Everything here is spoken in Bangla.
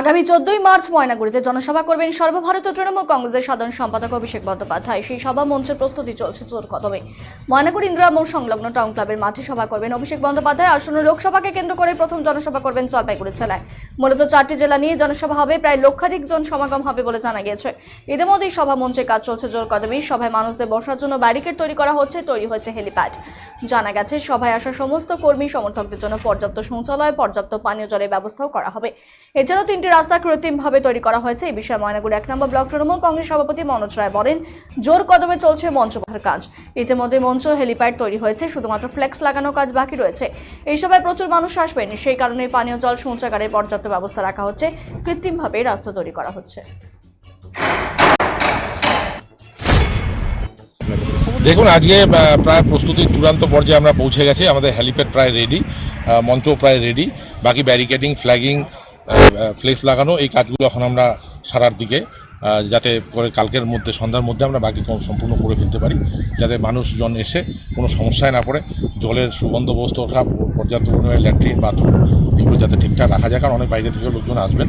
আগামী চোদ্দই মার্চ ময়নাগুড়িতে জনসভা করবেন সর্বভারতীয় তৃণমূল কংগ্রেসের সাধারণ সম্পাদক অভিষেক বন্দ্যোপাধ্যায়। সেই সভা মঞ্চের প্রস্তুতি চলছে জোর কদমে। ময়নাগুড়ি ইন্দিরা মোড় সংলগ্ন টাউন ক্লাবের মাঠে সভা করবেন অভিষেক বন্দ্যোপাধ্যায়। আসন্ন লোকসভাকে কেন্দ্র করে প্রথম জনসভা করবেন জলপাইগুড়ি জেলায়। মূলত চারটি জেলা নিয়ে জনসভা হবে, প্রায় লক্ষাধিক জন সমাগম হবে বলে জানা গিয়েছে। ইতিমধ্যেই সভা মঞ্চে কাজ চলছে জোর কদমে। সভায় মানুষদের বসার জন্য ব্যারিকেড তৈরি করা হচ্ছে, তৈরি হয়েছে হেলিপ্যাড। জানা গেছে, সভায় আসা সমস্ত কর্মী সমর্থকদের জন্য পর্যাপ্ত শৌচালয়, পর্যাপ্ত পানীয় জলের ব্যবস্থাও করা হবে। এছাড়াও তিনটি রাস্তা কৃত্রিমভাবে তৈরি করা হয়েছে। এই বিষয়ে ময়নাগুড়ি এক নম্বর ব্লক তৃণমূল কংগ্রেস সভাপতি মনোজ রায় বলেন, জোর কদমে চলছে মঞ্চ কাজ। ইতিমধ্যে মঞ্চ হেলিপ্যাড তৈরি হয়েছে, শুধুমাত্র ফ্লেক্স লাগানোর কাজ বাকি রয়েছে। এই সভায় প্রচুর মানুষ আসবেন। সেই কারণে পানীয় জল শৌচাগারের পর্যাপ্ত ব্যবস্থা রাখা হচ্ছে। কৃত্রিমভাবে রাস্তা তৈরি করা হচ্ছে। দেখুন, আজকে প্রায় প্রস্তুতির চূড়ান্ত পর্যায়ে আমরা পৌঁছে গেছি। আমাদের হেলিপ্যাড প্রায় রেডি মঞ্চ প্রায় রেডি বাকি ব্যারিকেডিং ফ্ল্যাগিং ফ্লেক্স লাগানো, এই কাজগুলো এখন আমরা সারার দিকে যাতে করে কালকের মধ্যে, সন্ধ্যার মধ্যে আমরা বাকি সম্পূর্ণ করে ফেলতে পারি, যাতে মানুষজন এসে কোনো সমস্যায় না পড়ে, জলের সুবন্দোবস্ত রাখা পর্যাপ্ত পরিমাণে ল্যাট্রিন, বাথরুম এগুলো যাতে ঠিকঠাক রাখা যায়, কারণ অনেক বাইরে থেকে লোকজন আসবেন।